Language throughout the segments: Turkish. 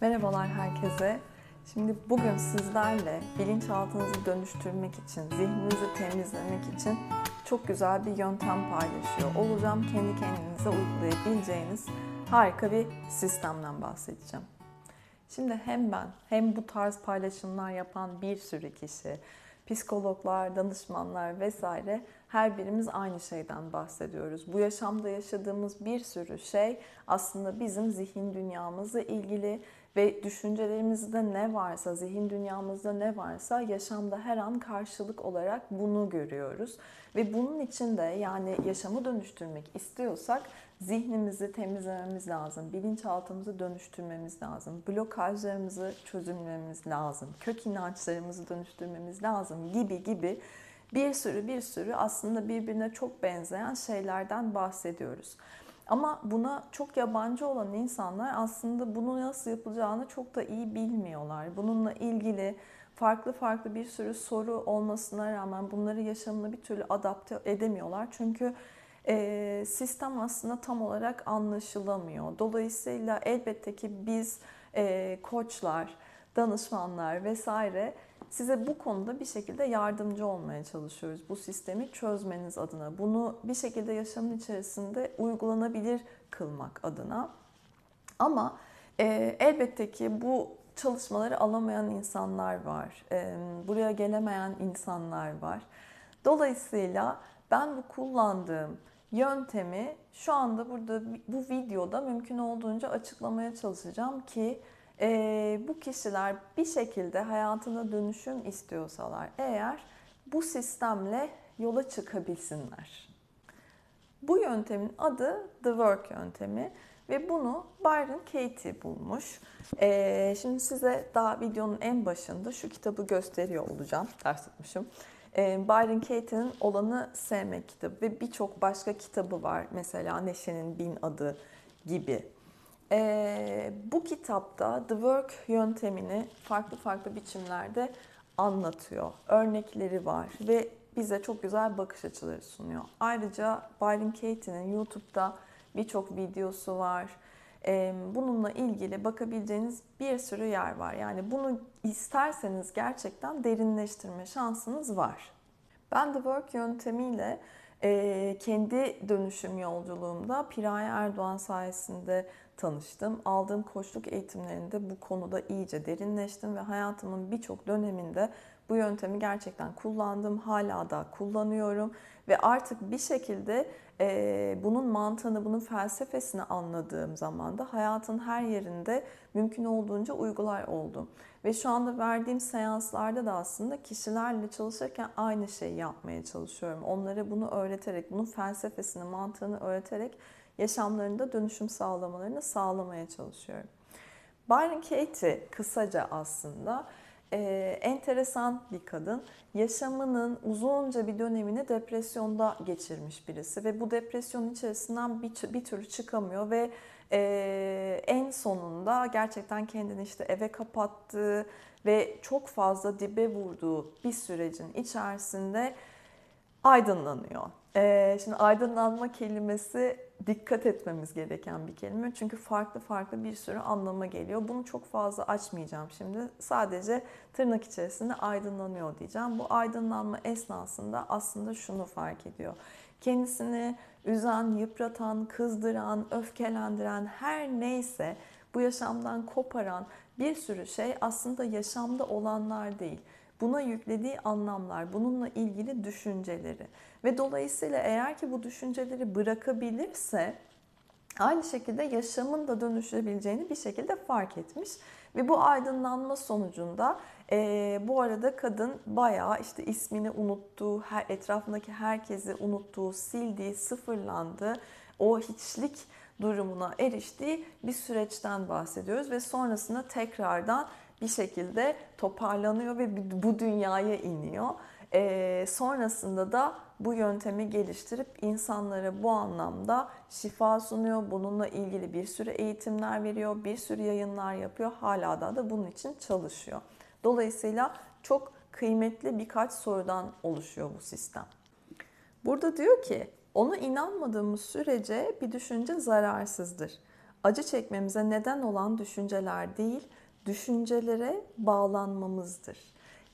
Merhabalar herkese. Şimdi bugün sizlerle bilinçaltınızı dönüştürmek için, zihninizi temizlemek için çok güzel bir yöntem paylaşıyor olacağım. Kendi kendinize uygulayabileceğiniz harika bir sistemden bahsedeceğim. Şimdi hem ben hem bu tarz paylaşımlar yapan bir sürü kişi, psikologlar, danışmanlar vesaire her birimiz aynı şeyden bahsediyoruz. Bu yaşamda yaşadığımız bir sürü şey aslında bizim zihin dünyamızla ilgili ve düşüncelerimizde ne varsa, zihin dünyamızda ne varsa yaşamda her an karşılık olarak bunu görüyoruz. Ve bunun için de yani yaşamı dönüştürmek istiyorsak zihnimizi temizlememiz lazım, bilinçaltımızı dönüştürmemiz lazım, blokajlarımızı çözümlememiz lazım, kök inançlarımızı dönüştürmemiz lazım gibi gibi bir sürü bir sürü aslında birbirine çok benzeyen şeylerden bahsediyoruz. Ama buna çok yabancı olan insanlar aslında bunu nasıl yapılacağını çok da iyi bilmiyorlar. Bununla ilgili farklı farklı bir sürü soru olmasına rağmen bunları yaşamına bir türlü adapte edemiyorlar. Çünkü e, sistem aslında tam olarak anlaşılamıyor. Dolayısıyla elbette ki biz e, koçlar, danışmanlar vesaire size bu konuda bir şekilde yardımcı olmaya çalışıyoruz. Bu sistemi çözmeniz adına, bunu bir şekilde yaşamın içerisinde uygulanabilir kılmak adına. Ama e, elbette ki bu çalışmaları alamayan insanlar var. E, buraya gelemeyen insanlar var. Dolayısıyla ben bu kullandığım yöntemi şu anda burada bu videoda mümkün olduğunca açıklamaya çalışacağım ki e, bu kişiler bir şekilde hayatına dönüşüm istiyorsalar eğer bu sistemle yola çıkabilsinler. Bu yöntemin adı The Work yöntemi ve bunu Byron Katie bulmuş. Ee, şimdi size daha videonun en başında şu kitabı gösteriyor olacağım. Ters tutmuşum. Ee, Byron Katie'nin Olanı Sevmek kitabı ve birçok başka kitabı var. Mesela Neşe'nin Bin Adı gibi. Ee, bu kitapta The Work yöntemini farklı farklı biçimlerde anlatıyor. Örnekleri var ve bize çok güzel bakış açıları sunuyor. Ayrıca Byron Katie'nin YouTube'da birçok videosu var. Bununla ilgili bakabileceğiniz bir sürü yer var. Yani bunu isterseniz gerçekten derinleştirme şansınız var. Ben The Work yöntemiyle e, kendi dönüşüm yolculuğumda Piraye Erdoğan sayesinde tanıştım. Aldığım koçluk eğitimlerinde bu konuda iyice derinleştim ve hayatımın birçok döneminde bu yöntemi gerçekten kullandım. Hala da kullanıyorum ve artık bir şekilde e, bunun mantığını, bunun felsefesini anladığım zaman da hayatın her yerinde mümkün olduğunca uygular oldum. Ve şu anda verdiğim seanslarda da aslında kişilerle çalışırken aynı şeyi yapmaya çalışıyorum. Onlara bunu öğreterek, bunun felsefesini, mantığını öğreterek yaşamlarında dönüşüm sağlamalarını sağlamaya çalışıyorum. Byron Katie kısaca aslında e, enteresan bir kadın. Yaşamının uzunca bir dönemini depresyonda geçirmiş birisi ve bu depresyon içerisinden bir, bir türlü çıkamıyor ve e, en sonunda gerçekten kendini işte eve kapattığı ve çok fazla dibe vurduğu bir sürecin içerisinde aydınlanıyor. E, şimdi aydınlanma kelimesi dikkat etmemiz gereken bir kelime. Çünkü farklı farklı bir sürü anlama geliyor. Bunu çok fazla açmayacağım şimdi. Sadece tırnak içerisinde aydınlanıyor diyeceğim. Bu aydınlanma esnasında aslında şunu fark ediyor. Kendisini üzen, yıpratan, kızdıran, öfkelendiren her neyse bu yaşamdan koparan bir sürü şey aslında yaşamda olanlar değil buna yüklediği anlamlar, bununla ilgili düşünceleri ve dolayısıyla eğer ki bu düşünceleri bırakabilirse aynı şekilde yaşamın da dönüşebileceğini bir şekilde fark etmiş ve bu aydınlanma sonucunda e, bu arada kadın bayağı işte ismini unuttuğu, her etrafındaki herkesi unuttuğu, sildiği, sıfırlandı. O hiçlik durumuna eriştiği bir süreçten bahsediyoruz ve sonrasında tekrardan bir şekilde toparlanıyor ve bu dünyaya iniyor. E, sonrasında da bu yöntemi geliştirip insanlara bu anlamda şifa sunuyor. Bununla ilgili bir sürü eğitimler veriyor, bir sürü yayınlar yapıyor. Hala da da bunun için çalışıyor. Dolayısıyla çok kıymetli birkaç sorudan oluşuyor bu sistem. Burada diyor ki, ona inanmadığımız sürece bir düşünce zararsızdır. acı çekmemize neden olan düşünceler değil, düşüncelere bağlanmamızdır.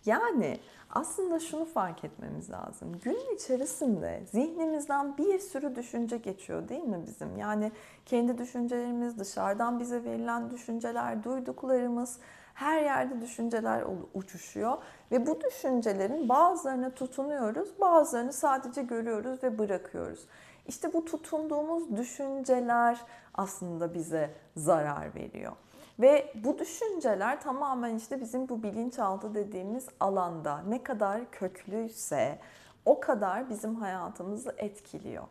Yani aslında şunu fark etmemiz lazım. Gün içerisinde zihnimizden bir sürü düşünce geçiyor değil mi bizim? Yani kendi düşüncelerimiz, dışarıdan bize verilen düşünceler, duyduklarımız, her yerde düşünceler uçuşuyor ve bu düşüncelerin bazılarına tutunuyoruz, bazılarını sadece görüyoruz ve bırakıyoruz. İşte bu tutunduğumuz düşünceler aslında bize zarar veriyor. Ve bu düşünceler tamamen işte bizim bu bilinçaltı dediğimiz alanda ne kadar köklüyse o kadar bizim hayatımızı etkiliyor.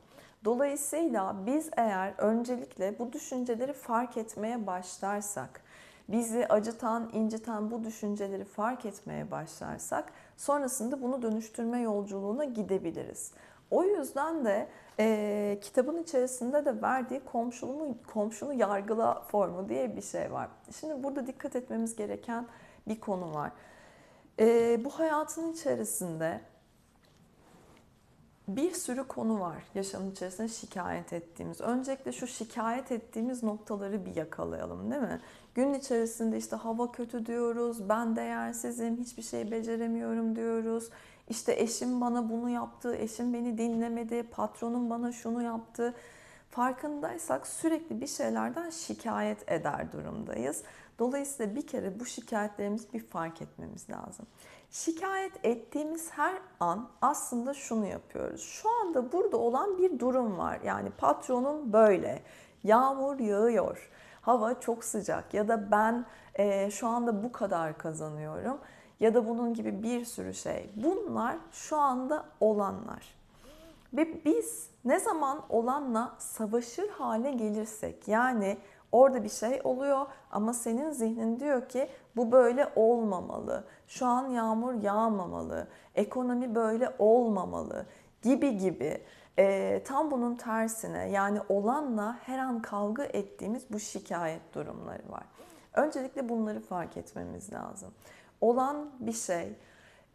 Dolayısıyla biz eğer öncelikle bu düşünceleri fark etmeye başlarsak, bizi acıtan, inciten bu düşünceleri fark etmeye başlarsak sonrasında bunu dönüştürme yolculuğuna gidebiliriz. O yüzden de e, kitabın içerisinde de verdiği komşunu, komşunu yargıla formu diye bir şey var. Şimdi burada dikkat etmemiz gereken bir konu var. E, bu hayatın içerisinde bir sürü konu var yaşamın içerisinde şikayet ettiğimiz. Öncelikle şu şikayet ettiğimiz noktaları bir yakalayalım değil mi? Gün içerisinde işte hava kötü diyoruz, ben değersizim, hiçbir şey beceremiyorum diyoruz. İşte eşim bana bunu yaptı, eşim beni dinlemedi, patronum bana şunu yaptı. Farkındaysak sürekli bir şeylerden şikayet eder durumdayız. Dolayısıyla bir kere bu şikayetlerimizi bir fark etmemiz lazım. Şikayet ettiğimiz her an aslında şunu yapıyoruz. Şu anda burada olan bir durum var. Yani patronum böyle, yağmur yağıyor, hava çok sıcak ya da ben e, şu anda bu kadar kazanıyorum ya da bunun gibi bir sürü şey. Bunlar şu anda olanlar. Ve biz ne zaman olanla savaşır hale gelirsek yani orada bir şey oluyor ama senin zihnin diyor ki bu böyle olmamalı. Şu an yağmur yağmamalı. Ekonomi böyle olmamalı gibi gibi. E, tam bunun tersine yani olanla her an kavga ettiğimiz bu şikayet durumları var. Öncelikle bunları fark etmemiz lazım olan bir şey.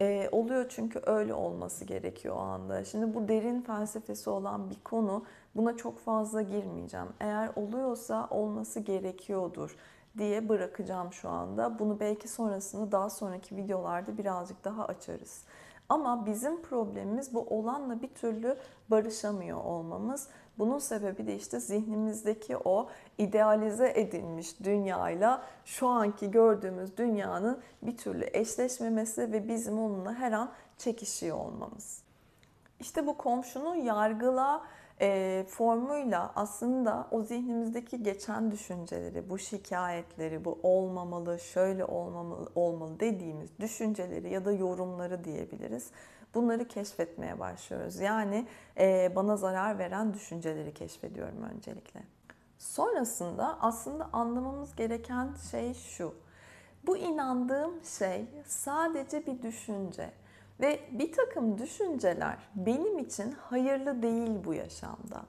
E, oluyor çünkü öyle olması gerekiyor o anda. Şimdi bu derin felsefesi olan bir konu. Buna çok fazla girmeyeceğim. Eğer oluyorsa olması gerekiyordur diye bırakacağım şu anda. Bunu belki sonrasında daha sonraki videolarda birazcık daha açarız. Ama bizim problemimiz bu olanla bir türlü barışamıyor olmamız. Bunun sebebi de işte zihnimizdeki o idealize edilmiş dünyayla şu anki gördüğümüz dünyanın bir türlü eşleşmemesi ve bizim onunla her an çekişiyor olmamız. İşte bu komşunu yargıla e, formuyla aslında o zihnimizdeki geçen düşünceleri, bu şikayetleri, bu olmamalı, şöyle olmamalı, olmalı dediğimiz düşünceleri ya da yorumları diyebiliriz. Bunları keşfetmeye başlıyoruz. Yani e, bana zarar veren düşünceleri keşfediyorum öncelikle. Sonrasında aslında anlamamız gereken şey şu. Bu inandığım şey sadece bir düşünce. Ve bir takım düşünceler benim için hayırlı değil bu yaşamda.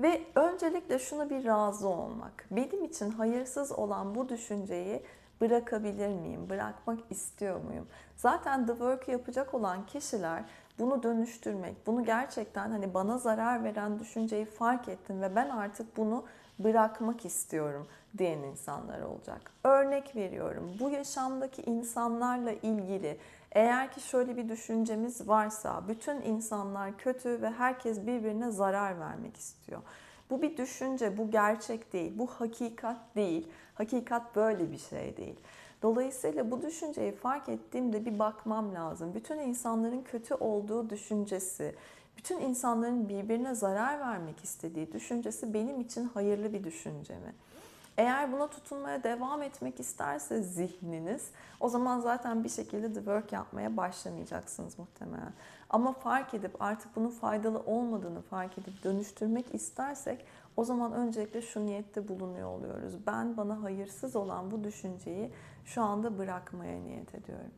Ve öncelikle şunu bir razı olmak. Benim için hayırsız olan bu düşünceyi bırakabilir miyim? Bırakmak istiyor muyum? Zaten the work yapacak olan kişiler bunu dönüştürmek, bunu gerçekten hani bana zarar veren düşünceyi fark ettim ve ben artık bunu bırakmak istiyorum diyen insanlar olacak. Örnek veriyorum. Bu yaşamdaki insanlarla ilgili eğer ki şöyle bir düşüncemiz varsa bütün insanlar kötü ve herkes birbirine zarar vermek istiyor. Bu bir düşünce, bu gerçek değil, bu hakikat değil. Hakikat böyle bir şey değil. Dolayısıyla bu düşünceyi fark ettiğimde bir bakmam lazım. Bütün insanların kötü olduğu düşüncesi, bütün insanların birbirine zarar vermek istediği düşüncesi benim için hayırlı bir düşünce mi? Eğer buna tutunmaya devam etmek isterse zihniniz o zaman zaten bir şekilde the work yapmaya başlamayacaksınız muhtemelen. Ama fark edip artık bunun faydalı olmadığını fark edip dönüştürmek istersek o zaman öncelikle şu niyette bulunuyor oluyoruz. Ben bana hayırsız olan bu düşünceyi şu anda bırakmaya niyet ediyorum.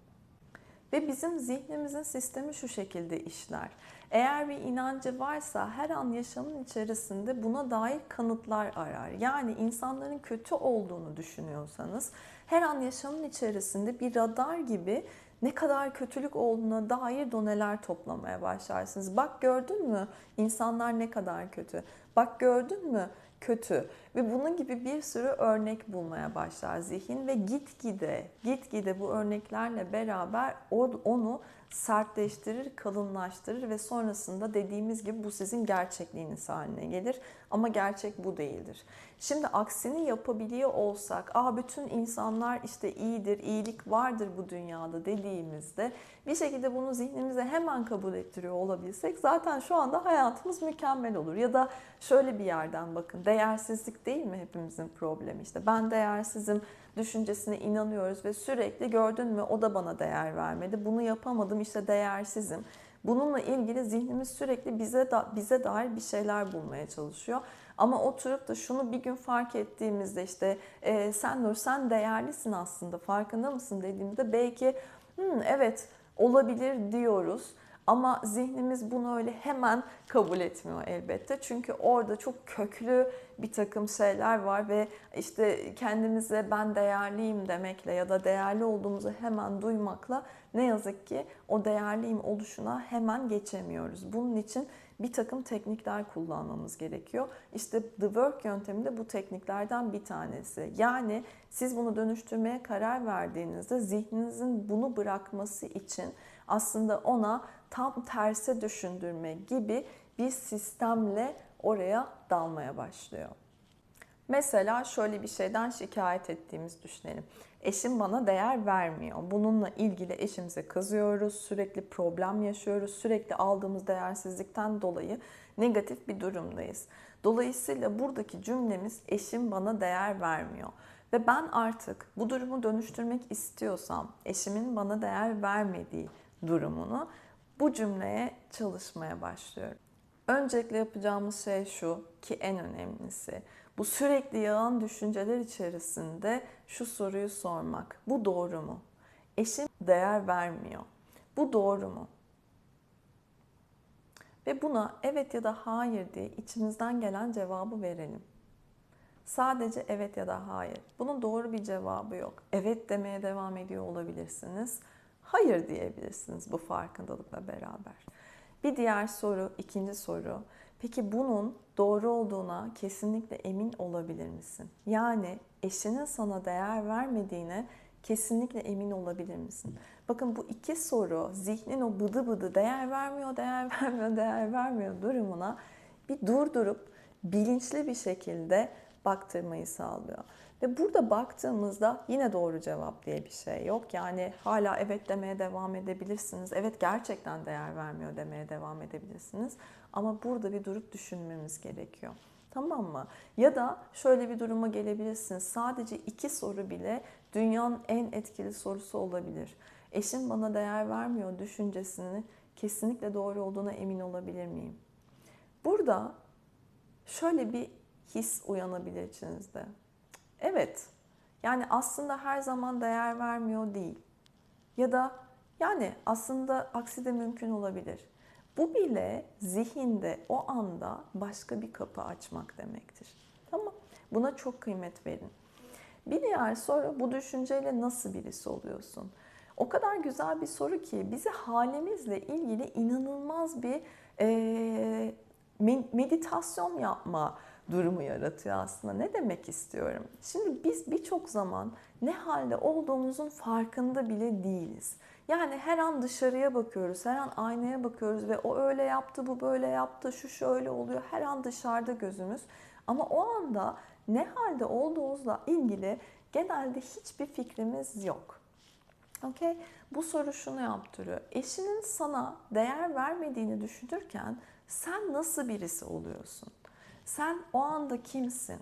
Ve bizim zihnimizin sistemi şu şekilde işler. Eğer bir inancı varsa her an yaşamın içerisinde buna dair kanıtlar arar. Yani insanların kötü olduğunu düşünüyorsanız her an yaşamın içerisinde bir radar gibi ne kadar kötülük olduğuna dair doneler toplamaya başlarsınız. Bak gördün mü insanlar ne kadar kötü. Bak gördün mü kötü. Ve bunun gibi bir sürü örnek bulmaya başlar zihin ve gitgide, gitgide bu örneklerle beraber onu sertleştirir, kalınlaştırır ve sonrasında dediğimiz gibi bu sizin gerçekliğiniz haline gelir. Ama gerçek bu değildir. Şimdi aksini yapabiliyor olsak, aa bütün insanlar işte iyidir, iyilik vardır bu dünyada dediğimizde bir şekilde bunu zihnimize hemen kabul ettiriyor olabilsek zaten şu anda hayatımız mükemmel olur. Ya da şöyle bir yerden bakın, değersizlik değil mi hepimizin problemi işte. Ben değersizim düşüncesine inanıyoruz ve sürekli gördün mü o da bana değer vermedi, bunu yapamadım işte değersizim. Bununla ilgili zihnimiz sürekli bize da, bize dair bir şeyler bulmaya çalışıyor. Ama oturup da şunu bir gün fark ettiğimizde işte e, sen Nur sen değerlisin aslında farkında mısın dediğimde belki hmm, evet olabilir diyoruz. Ama zihnimiz bunu öyle hemen kabul etmiyor elbette. Çünkü orada çok köklü bir takım şeyler var ve işte kendimize ben değerliyim demekle ya da değerli olduğumuzu hemen duymakla ne yazık ki o değerliyim oluşuna hemen geçemiyoruz. Bunun için bir takım teknikler kullanmamız gerekiyor. İşte The Work yöntemi de bu tekniklerden bir tanesi. Yani siz bunu dönüştürmeye karar verdiğinizde zihninizin bunu bırakması için aslında ona tam terse düşündürme gibi bir sistemle oraya dalmaya başlıyor. Mesela şöyle bir şeyden şikayet ettiğimiz düşünelim. Eşim bana değer vermiyor. Bununla ilgili eşimize kızıyoruz, sürekli problem yaşıyoruz, sürekli aldığımız değersizlikten dolayı negatif bir durumdayız. Dolayısıyla buradaki cümlemiz eşim bana değer vermiyor. Ve ben artık bu durumu dönüştürmek istiyorsam, eşimin bana değer vermediği durumunu bu cümleye çalışmaya başlıyorum. Öncelikle yapacağımız şey şu ki en önemlisi. Bu sürekli yağan düşünceler içerisinde şu soruyu sormak. Bu doğru mu? Eşim değer vermiyor. Bu doğru mu? Ve buna evet ya da hayır diye içimizden gelen cevabı verelim. Sadece evet ya da hayır. Bunun doğru bir cevabı yok. Evet demeye devam ediyor olabilirsiniz. Hayır diyebilirsiniz bu farkındalıkla beraber. Bir diğer soru, ikinci soru. Peki bunun doğru olduğuna kesinlikle emin olabilir misin? Yani eşinin sana değer vermediğine kesinlikle emin olabilir misin? Bakın bu iki soru zihnin o bıdı bıdı değer vermiyor, değer vermiyor, değer vermiyor durumuna bir durdurup bilinçli bir şekilde baktırmayı sağlıyor. Ve burada baktığımızda yine doğru cevap diye bir şey yok. Yani hala evet demeye devam edebilirsiniz. Evet gerçekten değer vermiyor demeye devam edebilirsiniz. Ama burada bir durup düşünmemiz gerekiyor. Tamam mı? Ya da şöyle bir duruma gelebilirsiniz. Sadece iki soru bile dünyanın en etkili sorusu olabilir. Eşim bana değer vermiyor düşüncesini kesinlikle doğru olduğuna emin olabilir miyim? Burada şöyle bir his uyanabilir içinizde. Evet. Yani aslında her zaman değer vermiyor değil. Ya da yani aslında aksi de mümkün olabilir. Bu bile zihinde o anda başka bir kapı açmak demektir. Tamam. Buna çok kıymet verin. Bir diğer soru bu düşünceyle nasıl birisi oluyorsun? O kadar güzel bir soru ki bizi halimizle ilgili inanılmaz bir e, meditasyon yapma durumu yaratıyor aslında. Ne demek istiyorum? Şimdi biz birçok zaman ne halde olduğumuzun farkında bile değiliz. Yani her an dışarıya bakıyoruz, her an aynaya bakıyoruz ve o öyle yaptı, bu böyle yaptı, şu şöyle oluyor. Her an dışarıda gözümüz. Ama o anda ne halde olduğumuzla ilgili genelde hiçbir fikrimiz yok. Okay? Bu soru şunu yaptırıyor. Eşinin sana değer vermediğini düşünürken sen nasıl birisi oluyorsun? Sen o anda kimsin?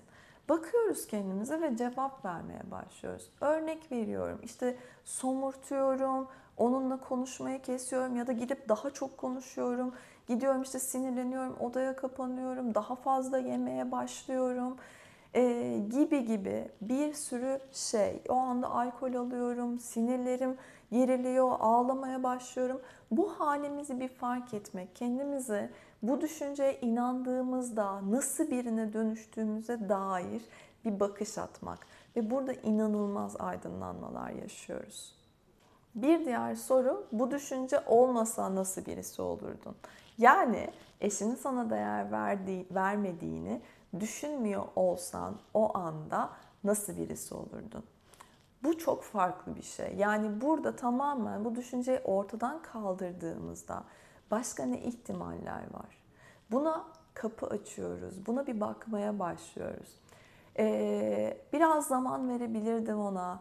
Bakıyoruz kendimize ve cevap vermeye başlıyoruz. Örnek veriyorum. İşte somurtuyorum, onunla konuşmayı kesiyorum ya da gidip daha çok konuşuyorum. Gidiyorum işte sinirleniyorum, odaya kapanıyorum, daha fazla yemeye başlıyorum ee, gibi gibi bir sürü şey. O anda alkol alıyorum, sinirlerim geriliyor, ağlamaya başlıyorum. Bu halimizi bir fark etmek, kendimizi bu düşünceye inandığımızda nasıl birine dönüştüğümüze dair bir bakış atmak ve burada inanılmaz aydınlanmalar yaşıyoruz. Bir diğer soru bu düşünce olmasa nasıl birisi olurdun? Yani eşinin sana değer verdiği, vermediğini düşünmüyor olsan o anda nasıl birisi olurdun? Bu çok farklı bir şey. Yani burada tamamen bu düşünceyi ortadan kaldırdığımızda başka ne ihtimaller var? Buna kapı açıyoruz. Buna bir bakmaya başlıyoruz. Ee, biraz zaman verebilirdim ona.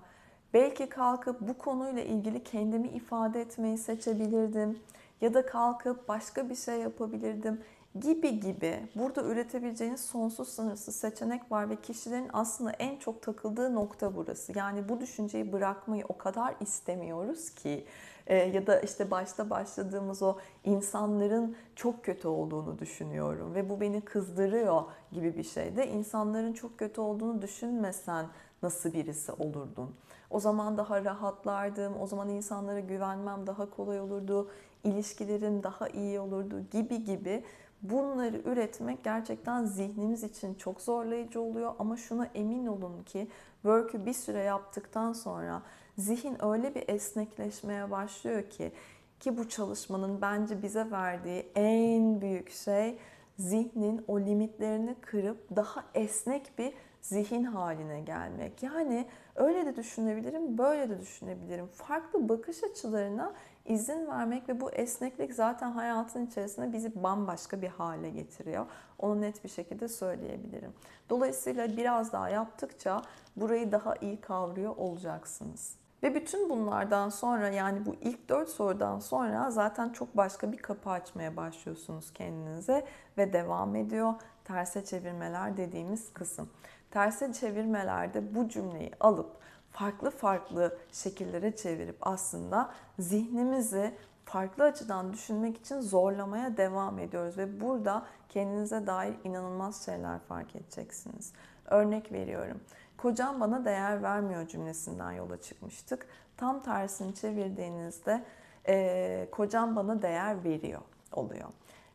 Belki kalkıp bu konuyla ilgili kendimi ifade etmeyi seçebilirdim. Ya da kalkıp başka bir şey yapabilirdim gibi gibi burada üretebileceğiniz sonsuz sınırsız seçenek var ve kişilerin aslında en çok takıldığı nokta burası. Yani bu düşünceyi bırakmayı o kadar istemiyoruz ki e, ya da işte başta başladığımız o insanların çok kötü olduğunu düşünüyorum ve bu beni kızdırıyor gibi bir şeyde insanların çok kötü olduğunu düşünmesen nasıl birisi olurdun? O zaman daha rahatlardım, o zaman insanlara güvenmem daha kolay olurdu, ilişkilerim daha iyi olurdu gibi gibi Bunları üretmek gerçekten zihnimiz için çok zorlayıcı oluyor ama şuna emin olun ki work'ü bir süre yaptıktan sonra zihin öyle bir esnekleşmeye başlıyor ki ki bu çalışmanın bence bize verdiği en büyük şey zihnin o limitlerini kırıp daha esnek bir zihin haline gelmek. Yani öyle de düşünebilirim, böyle de düşünebilirim. Farklı bakış açılarına izin vermek ve bu esneklik zaten hayatın içerisinde bizi bambaşka bir hale getiriyor. Onu net bir şekilde söyleyebilirim. Dolayısıyla biraz daha yaptıkça burayı daha iyi kavruyor olacaksınız. Ve bütün bunlardan sonra yani bu ilk dört sorudan sonra zaten çok başka bir kapı açmaya başlıyorsunuz kendinize ve devam ediyor terse çevirmeler dediğimiz kısım. Terse çevirmelerde bu cümleyi alıp farklı farklı şekillere çevirip aslında zihnimizi farklı açıdan düşünmek için zorlamaya devam ediyoruz ve burada kendinize dair inanılmaz şeyler fark edeceksiniz. Örnek veriyorum. Kocam bana değer vermiyor cümlesinden yola çıkmıştık. Tam tersini çevirdiğinizde e, kocam bana değer veriyor oluyor.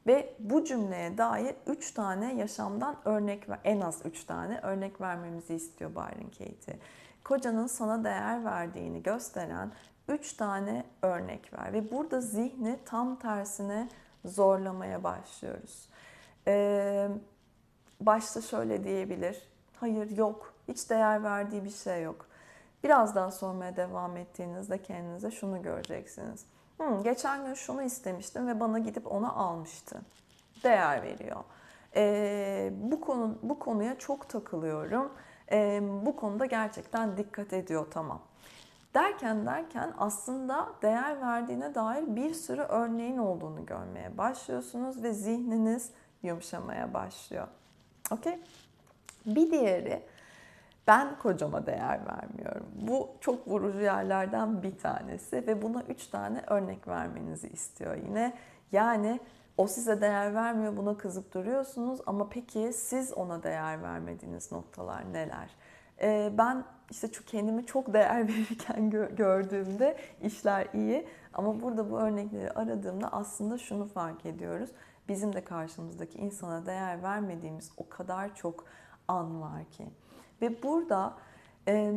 Ve bu cümleye dair 3 tane yaşamdan örnek ver, en az 3 tane örnek vermemizi istiyor Byron Katie kocanın sana değer verdiğini gösteren 3 tane örnek ver. Ve burada zihni tam tersine zorlamaya başlıyoruz. Ee, başta şöyle diyebilir. Hayır yok. Hiç değer verdiği bir şey yok. Biraz daha sormaya devam ettiğinizde kendinize şunu göreceksiniz. Hmm, geçen gün şunu istemiştim ve bana gidip onu almıştı. Değer veriyor. Ee, bu konu bu konuya çok takılıyorum e, bu konuda gerçekten dikkat ediyor tamam. Derken derken aslında değer verdiğine dair bir sürü örneğin olduğunu görmeye başlıyorsunuz ve zihniniz yumuşamaya başlıyor. Okey? Bir diğeri ben kocama değer vermiyorum. Bu çok vurucu yerlerden bir tanesi ve buna üç tane örnek vermenizi istiyor yine. Yani o size değer vermiyor, buna kızıp duruyorsunuz ama peki siz ona değer vermediğiniz noktalar neler? Ee, ben işte kendimi çok değer verirken gördüğümde işler iyi ama burada bu örnekleri aradığımda aslında şunu fark ediyoruz. Bizim de karşımızdaki insana değer vermediğimiz o kadar çok an var ki. Ve burada e,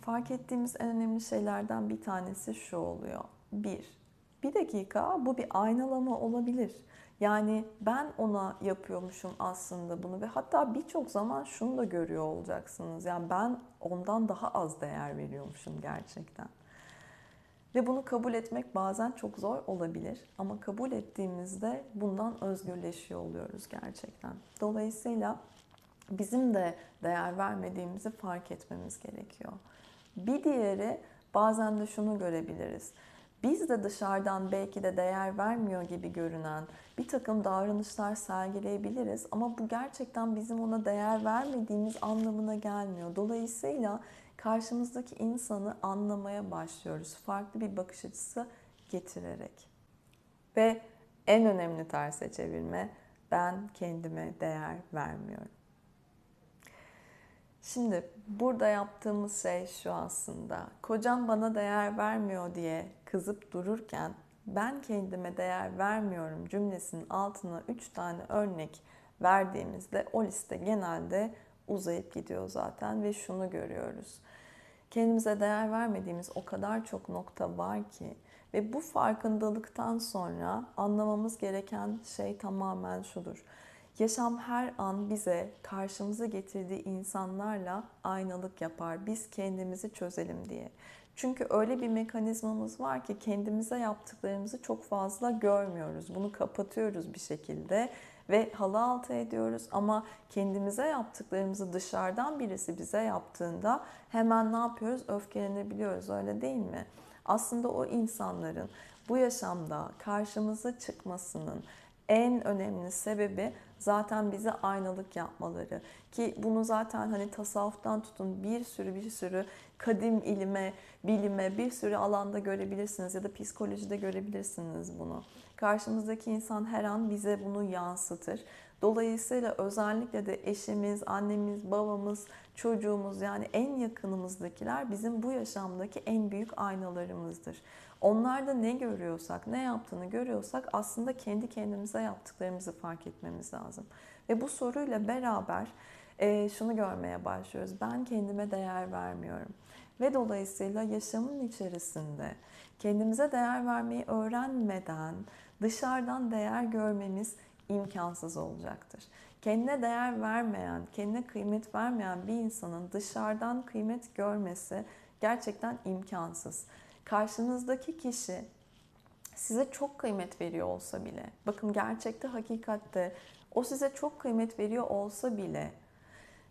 fark ettiğimiz en önemli şeylerden bir tanesi şu oluyor. Bir, bir dakika bu bir aynalama olabilir. Yani ben ona yapıyormuşum aslında bunu ve hatta birçok zaman şunu da görüyor olacaksınız. Yani ben ondan daha az değer veriyormuşum gerçekten. Ve bunu kabul etmek bazen çok zor olabilir ama kabul ettiğimizde bundan özgürleşiyor oluyoruz gerçekten. Dolayısıyla bizim de değer vermediğimizi fark etmemiz gerekiyor. Bir diğeri bazen de şunu görebiliriz biz de dışarıdan belki de değer vermiyor gibi görünen bir takım davranışlar sergileyebiliriz ama bu gerçekten bizim ona değer vermediğimiz anlamına gelmiyor. Dolayısıyla karşımızdaki insanı anlamaya başlıyoruz. Farklı bir bakış açısı getirerek. Ve en önemli terse çevirme ben kendime değer vermiyorum. Şimdi burada yaptığımız şey şu aslında. Kocam bana değer vermiyor diye kızıp dururken ben kendime değer vermiyorum cümlesinin altına 3 tane örnek verdiğimizde o liste genelde uzayıp gidiyor zaten ve şunu görüyoruz. Kendimize değer vermediğimiz o kadar çok nokta var ki ve bu farkındalıktan sonra anlamamız gereken şey tamamen şudur. Yaşam her an bize karşımıza getirdiği insanlarla aynalık yapar. Biz kendimizi çözelim diye. Çünkü öyle bir mekanizmamız var ki kendimize yaptıklarımızı çok fazla görmüyoruz. Bunu kapatıyoruz bir şekilde ve halı altı ediyoruz ama kendimize yaptıklarımızı dışarıdan birisi bize yaptığında hemen ne yapıyoruz? Öfkelenebiliyoruz öyle değil mi? Aslında o insanların bu yaşamda karşımıza çıkmasının en önemli sebebi zaten bize aynalık yapmaları. Ki bunu zaten hani tasavvuftan tutun bir sürü bir sürü kadim ilime, bilime bir sürü alanda görebilirsiniz ya da psikolojide görebilirsiniz bunu. Karşımızdaki insan her an bize bunu yansıtır. Dolayısıyla özellikle de eşimiz, annemiz, babamız, çocuğumuz yani en yakınımızdakiler bizim bu yaşamdaki en büyük aynalarımızdır. Onlarda ne görüyorsak, ne yaptığını görüyorsak aslında kendi kendimize yaptıklarımızı fark etmemiz lazım. Ve bu soruyla beraber e, şunu görmeye başlıyoruz. Ben kendime değer vermiyorum. Ve dolayısıyla yaşamın içerisinde kendimize değer vermeyi öğrenmeden dışarıdan değer görmemiz imkansız olacaktır. Kendine değer vermeyen, kendine kıymet vermeyen bir insanın dışarıdan kıymet görmesi gerçekten imkansız. Karşınızdaki kişi size çok kıymet veriyor olsa bile, bakın gerçekte, hakikatte o size çok kıymet veriyor olsa bile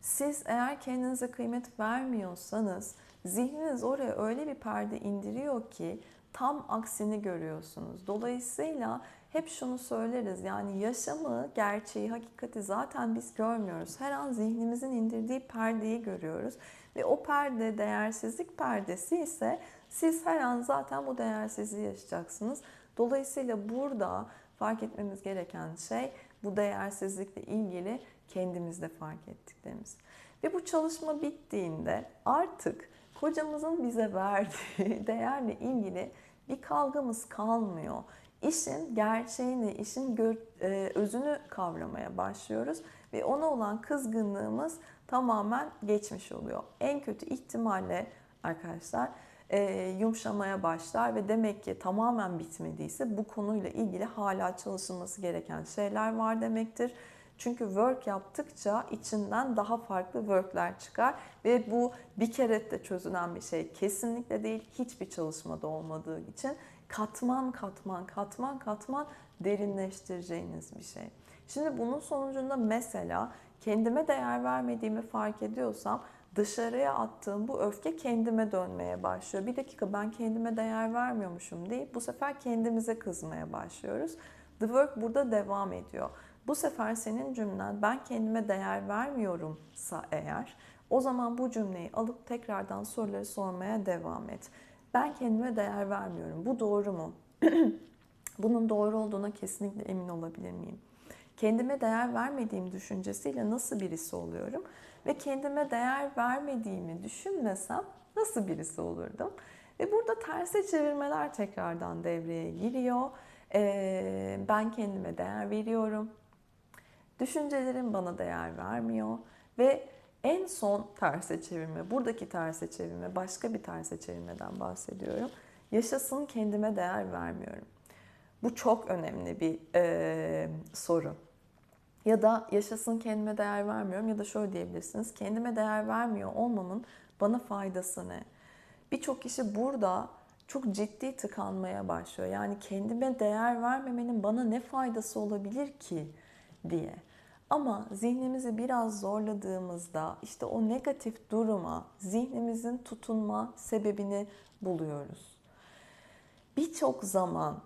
siz eğer kendinize kıymet vermiyorsanız zihniniz oraya öyle bir perde indiriyor ki tam aksini görüyorsunuz. Dolayısıyla hep şunu söyleriz yani yaşamı, gerçeği, hakikati zaten biz görmüyoruz. Her an zihnimizin indirdiği perdeyi görüyoruz. Ve o perde değersizlik perdesi ise siz her an zaten bu değersizliği yaşayacaksınız. Dolayısıyla burada fark etmemiz gereken şey bu değersizlikle ilgili kendimizde fark ettiklerimiz. Ve bu çalışma bittiğinde artık kocamızın bize verdiği değerle ilgili bir kavgamız kalmıyor. İşin gerçeğini, işin e, özünü kavramaya başlıyoruz ve ona olan kızgınlığımız tamamen geçmiş oluyor. En kötü ihtimalle arkadaşlar e, yumuşamaya başlar ve demek ki tamamen bitmediyse bu konuyla ilgili hala çalışılması gereken şeyler var demektir. Çünkü work yaptıkça içinden daha farklı workler çıkar ve bu bir kere de çözülen bir şey kesinlikle değil. Hiçbir çalışmada olmadığı için katman katman katman katman derinleştireceğiniz bir şey. Şimdi bunun sonucunda mesela kendime değer vermediğimi fark ediyorsam dışarıya attığım bu öfke kendime dönmeye başlıyor. Bir dakika ben kendime değer vermiyormuşum deyip bu sefer kendimize kızmaya başlıyoruz. The work burada devam ediyor. Bu sefer senin cümlen ben kendime değer vermiyorumsa eğer o zaman bu cümleyi alıp tekrardan soruları sormaya devam et. Ben kendime değer vermiyorum. Bu doğru mu? Bunun doğru olduğuna kesinlikle emin olabilir miyim? Kendime değer vermediğim düşüncesiyle nasıl birisi oluyorum? Ve kendime değer vermediğimi düşünmesem nasıl birisi olurdum? Ve burada terse çevirmeler tekrardan devreye giriyor. Ee, ben kendime değer veriyorum. Düşüncelerim bana değer vermiyor. Ve en son terse çevirme, buradaki terse çevirme, başka bir terse çevirmeden bahsediyorum. Yaşasın kendime değer vermiyorum. Bu çok önemli bir e, soru. Ya da yaşasın kendime değer vermiyorum ya da şöyle diyebilirsiniz. Kendime değer vermiyor olmamın bana faydası ne? Birçok kişi burada çok ciddi tıkanmaya başlıyor. Yani kendime değer vermemenin bana ne faydası olabilir ki diye. Ama zihnimizi biraz zorladığımızda işte o negatif duruma zihnimizin tutunma sebebini buluyoruz. Birçok zaman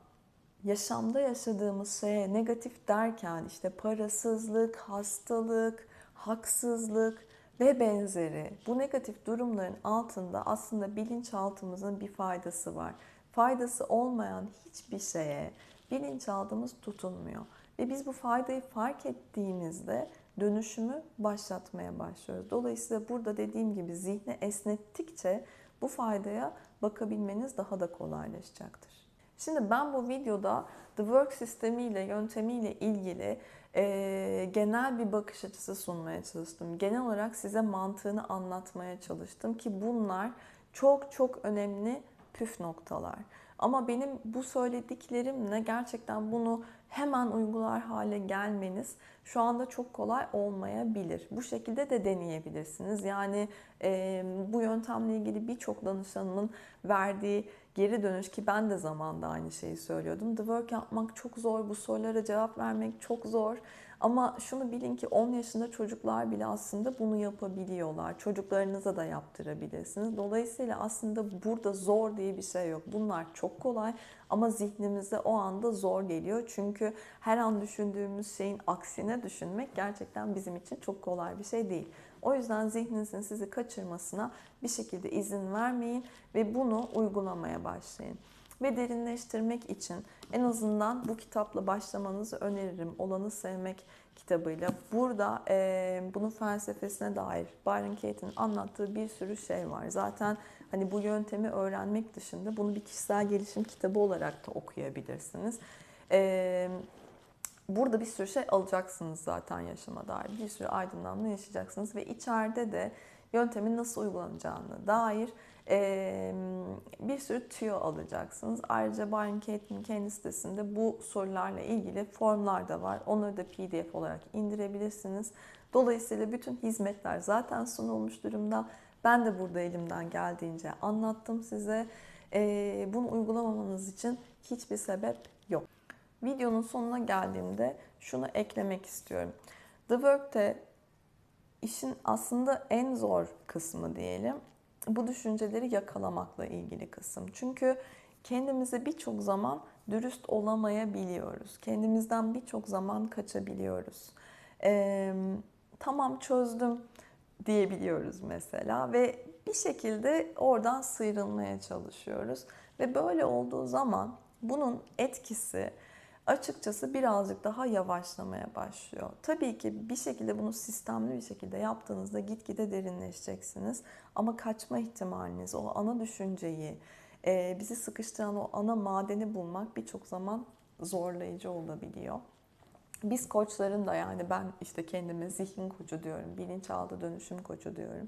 yaşamda yaşadığımız şeye negatif derken işte parasızlık, hastalık, haksızlık ve benzeri bu negatif durumların altında aslında bilinçaltımızın bir faydası var. Faydası olmayan hiçbir şeye bilinçaltımız tutunmuyor. Ve biz bu faydayı fark ettiğimizde dönüşümü başlatmaya başlıyoruz. Dolayısıyla burada dediğim gibi zihni esnettikçe bu faydaya bakabilmeniz daha da kolaylaşacaktır. Şimdi ben bu videoda The Work sistemiyle, yöntemiyle ilgili e, genel bir bakış açısı sunmaya çalıştım. Genel olarak size mantığını anlatmaya çalıştım ki bunlar çok çok önemli püf noktalar. Ama benim bu söylediklerimle gerçekten bunu hemen uygular hale gelmeniz şu anda çok kolay olmayabilir. Bu şekilde de deneyebilirsiniz. Yani e, bu yöntemle ilgili birçok danışanımın verdiği geri dönüş ki ben de zamanda aynı şeyi söylüyordum. The work yapmak çok zor, bu sorulara cevap vermek çok zor. Ama şunu bilin ki 10 yaşında çocuklar bile aslında bunu yapabiliyorlar. Çocuklarınıza da yaptırabilirsiniz. Dolayısıyla aslında burada zor diye bir şey yok. Bunlar çok kolay ama zihnimize o anda zor geliyor. Çünkü her an düşündüğümüz şeyin aksine düşünmek gerçekten bizim için çok kolay bir şey değil. O yüzden zihninizin sizi kaçırmasına bir şekilde izin vermeyin ve bunu uygulamaya başlayın ve derinleştirmek için en azından bu kitapla başlamanızı öneririm. Olanı Sevmek kitabıyla. Burada e, bunun felsefesine dair Byron Katie'nin anlattığı bir sürü şey var. Zaten hani bu yöntemi öğrenmek dışında bunu bir kişisel gelişim kitabı olarak da okuyabilirsiniz. E, burada bir sürü şey alacaksınız zaten yaşama dair. Bir sürü aydınlanma yaşayacaksınız ve içeride de yöntemin nasıl uygulanacağını dair bir sürü tüyo alacaksınız. Ayrıca Byron Katie'nin kendi sitesinde bu sorularla ilgili formlar da var. Onları da pdf olarak indirebilirsiniz. Dolayısıyla bütün hizmetler zaten sunulmuş durumda. Ben de burada elimden geldiğince anlattım size. Bunu uygulamamanız için hiçbir sebep yok. Videonun sonuna geldiğimde şunu eklemek istiyorum. The Work'te işin aslında en zor kısmı diyelim bu düşünceleri yakalamakla ilgili kısım. Çünkü kendimize birçok zaman dürüst olamayabiliyoruz. Kendimizden birçok zaman kaçabiliyoruz. Ee, tamam çözdüm diyebiliyoruz mesela ve bir şekilde oradan sıyrılmaya çalışıyoruz. Ve böyle olduğu zaman bunun etkisi açıkçası birazcık daha yavaşlamaya başlıyor. Tabii ki bir şekilde bunu sistemli bir şekilde yaptığınızda gitgide derinleşeceksiniz. Ama kaçma ihtimaliniz, o ana düşünceyi, e, bizi sıkıştıran o ana madeni bulmak birçok zaman zorlayıcı olabiliyor. Biz koçların da yani ben işte kendime zihin koçu diyorum, bilinçaltı dönüşüm koçu diyorum.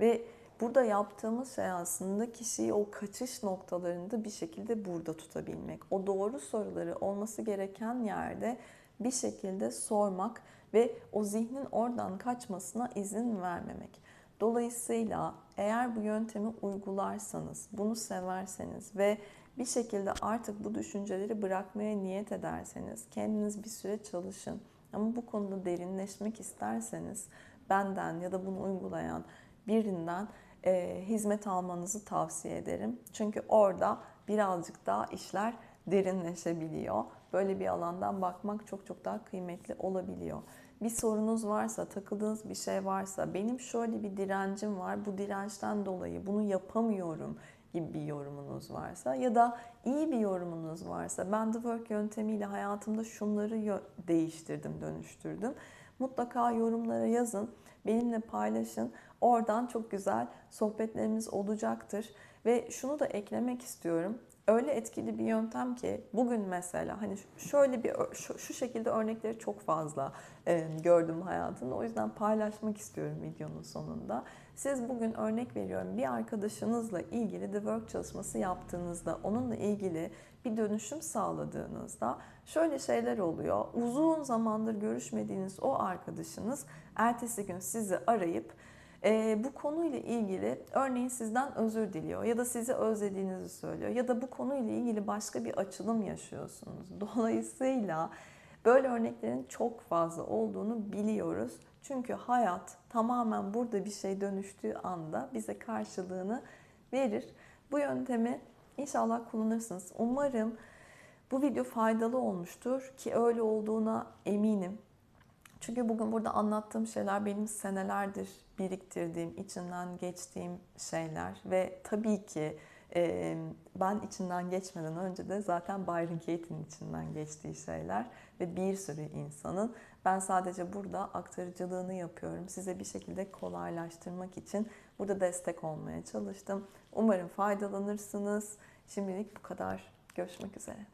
Ve Burada yaptığımız şey aslında kişiyi o kaçış noktalarında bir şekilde burada tutabilmek. O doğru soruları olması gereken yerde bir şekilde sormak ve o zihnin oradan kaçmasına izin vermemek. Dolayısıyla eğer bu yöntemi uygularsanız, bunu severseniz ve bir şekilde artık bu düşünceleri bırakmaya niyet ederseniz kendiniz bir süre çalışın. Ama bu konuda derinleşmek isterseniz benden ya da bunu uygulayan birinden e, hizmet almanızı tavsiye ederim. Çünkü orada birazcık daha işler derinleşebiliyor. Böyle bir alandan bakmak çok çok daha kıymetli olabiliyor. Bir sorunuz varsa, takıldığınız bir şey varsa, benim şöyle bir direncim var, bu dirençten dolayı bunu yapamıyorum gibi bir yorumunuz varsa ya da iyi bir yorumunuz varsa, ben The Work yöntemiyle hayatımda şunları değiştirdim, dönüştürdüm. Mutlaka yorumlara yazın, benimle paylaşın. Oradan çok güzel sohbetlerimiz olacaktır. Ve şunu da eklemek istiyorum. Öyle etkili bir yöntem ki bugün mesela hani şöyle bir şu, şekilde örnekleri çok fazla e, gördüm hayatımda. O yüzden paylaşmak istiyorum videonun sonunda. Siz bugün örnek veriyorum bir arkadaşınızla ilgili The Work çalışması yaptığınızda, onunla ilgili bir dönüşüm sağladığınızda şöyle şeyler oluyor. Uzun zamandır görüşmediğiniz o arkadaşınız ertesi gün sizi arayıp e, bu konuyla ilgili örneğin sizden özür diliyor ya da sizi özlediğinizi söylüyor ya da bu konuyla ilgili başka bir açılım yaşıyorsunuz. Dolayısıyla böyle örneklerin çok fazla olduğunu biliyoruz. Çünkü hayat tamamen burada bir şey dönüştüğü anda bize karşılığını verir. Bu yöntemi inşallah kullanırsınız. Umarım bu video faydalı olmuştur ki öyle olduğuna eminim. Çünkü bugün burada anlattığım şeyler benim senelerdir biriktirdiğim, içinden geçtiğim şeyler ve tabii ki e, ben içinden geçmeden önce de zaten Byron Katie'nin içinden geçtiği şeyler ve bir sürü insanın. Ben sadece burada aktarıcılığını yapıyorum. Size bir şekilde kolaylaştırmak için burada destek olmaya çalıştım. Umarım faydalanırsınız. Şimdilik bu kadar. Görüşmek üzere.